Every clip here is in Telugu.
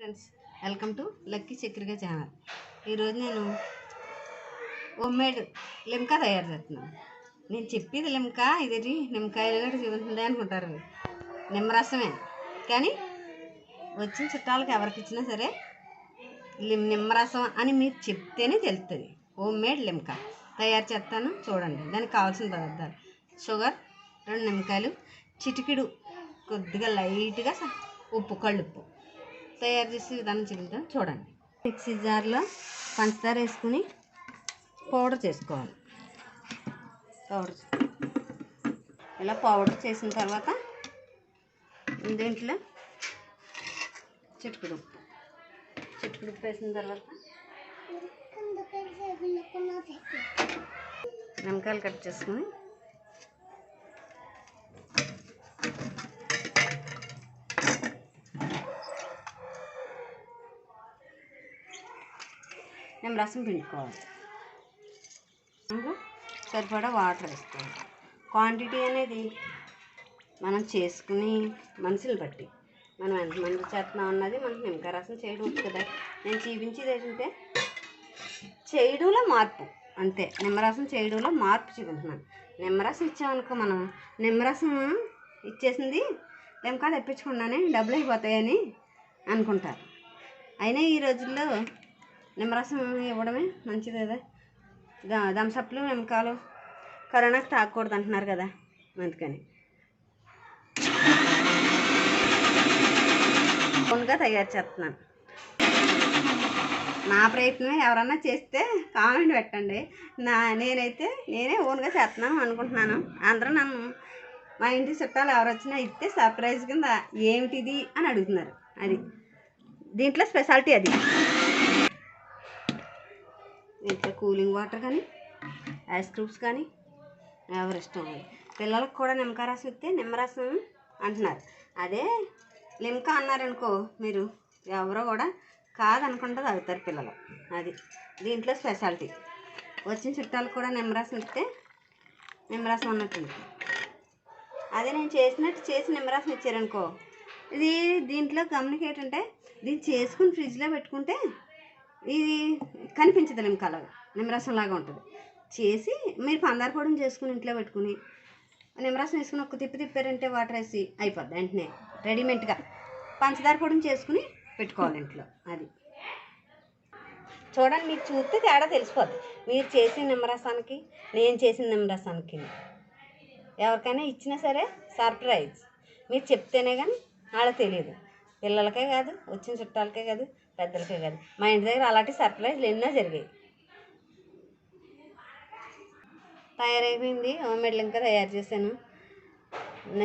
Friends welcome to lucky Chakrika channel. ఈరోజు నేను హోమ్మేడ్ లిమ్కా తయారు చేస్తున్నాను. నేను చెప్పేది లిమ్కా ఇది నిమ్మకాయలు కూడా చూపించింది అనుకుంటారు. నిమ్మరసమే. కానీ వచ్చిన చుట్టాలకు ఎవరికి ఇచ్చినా సరే లిమ్ నిమ్మరసం అని మీరు చెప్తేనే తెలుస్తుంది హోమ్మేడ్ లిమ్కా. తయారు చేస్తాను చూడండి. దానికి కావాల్సిన పదార్థాలు. షుగర్ రెండు నిమ్మకాయలు చిటికిడు కొద్దిగా లైట్గా ఉప్పు కళ్ళుప్పు. తయారు చేసే విధానం చూద్దాం చూడండి. మిక్సీ జార్లో పంచదార వేసుకుని పౌడర్ చేసుకోవాలి. పౌడర్ ఇలా పౌడర్ చేసిన తర్వాత దీంట్లో చిటికెడు ఉప్పు. చిటికెడు ఉప్పు వేసిన తర్వాత నిమ్మకాయలు కట్ చేసుకుని మేము రసం పిండుకోవాలి. ఇంకా సరిపడా వాటర్ వేసుకోవాలి. క్వాంటిటీ అనేది మనం చేసుకుని మనుషులు బట్టి. మనం ఎంతమంది చేస్తున్నాం అన్నది మనకి నిమ్మకాయ రసం చేయడం వచ్చు కదా. నేను చూపించేది ఏంటంటే చేయడంలో మార్పు. అంతే. నిమ్మరసం చేయడంలో మార్పు చూపించున్నాను నిమ్మరసం ఇచ్చామనుకో మనం. నిమ్మరసం ఇచ్చేసింది నిమ్మకాయ తెప్పించుకున్నానే డబ్బులు అయిపోతాయని అనుకుంటారు. అయినా ఈ రోజుల్లో నిమ్మరసం ఇవ్వడమే? మంచిది కదా. ద- థమ్సప్లు కరోనాకి తాగకూడదు అంటున్నారు కదా. అందుకని. ఓన్గా తయారు చేస్తున్నాను. నా ప్రయత్నం ఎవరన్నా చేస్తే కామెంట్ పెట్టండి. నా నేనైతే నేనే ఓన్గా చేస్తున్నాను అనుకుంటున్నాను. అందరూ నన్ను మా ఇంటి చుట్టాలు ఎవరు వచ్చినా ఇస్తే సర్ప్రైజ్ కింద ఏమిటిది అని అడుగుతున్నారు. అది. దీంట్లో స్పెషాలిటీ అది. దీంట్లో కూలింగ్ వాటర్ కానీ ఐస్ క్యూబ్స్ కానీ ఎవరి ఇష్టం పిల్లలకు కూడా నిమ్మకాయ రసం ఇస్తే నిమ్మరసం అంటున్నారు. అదే లిమ్కా అన్నారనుకో మీరు ఎవరో కూడా కాదనుకుంటా తాగుతారు పిల్లలు. అది దీంట్లో స్పెషాలిటీ. వచ్చిన చుట్టాలకు కూడా నిమ్మరసం ఇస్తే నిమ్మరసం ఉన్నట్టుంది అదే నేను చేసినట్టు చేసి నిమ్మరసం ఇచ్చారనుకో ఇది దీంట్లో గమనిక ఏంటంటే దీన్ని చేసుకుని ఫ్రిడ్జ్లో పెట్టుకుంటే ఇది కనిపించదు నిమ్మకాయలాగా నిమ్మరసం లాగా ఉంటుంది. చేసి మీరు పందార పొడిని చేసుకుని ఇంట్లో పెట్టుకుని నిమ్మరసం వేసుకుని ఒక్క తిప్పి తిప్పారంటే వాటర్ వేసి అయిపోద్ది వెంటనే రెడీమేడ్గా. పంచదార పొడిని చేసుకుని పెట్టుకోవాలి ఇంట్లో అది. చూడండి మీకు చూస్తే తేడా తెలిసిపోద్ది. మీరు చేసిన నిమ్మరసానికి నేను చేసిన నిమ్మరసానికి. ఎవరికైనా ఇచ్చినా సరే సర్ప్రైజ్. మీరు చెప్తేనే కానీ వాళ్ళకి తెలియదు. పిల్లలకే కాదు వచ్చిన చుట్టాలకే కాదు పెద్దలకే కాదు. మా ఇంటి దగ్గర అలాంటి సర్ప్రైజ్లు ఎన్నో జరిగాయి. తయారైపోయింది. హోమ్మేడ్ ఇంకా తయారు చేశాను.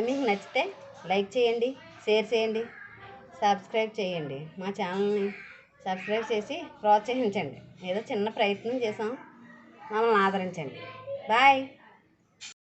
మీకు నచ్చితే లైక్ చేయండి షేర్ చేయండి సబ్స్క్రైబ్ చేయండి. మా ఛానల్ని సబ్స్క్రైబ్ చేసి ప్రోత్సహించండి. ఏదో చిన్న ప్రయత్నం చేసాం మమ్మల్ని ఆదరించండి. బాయ్.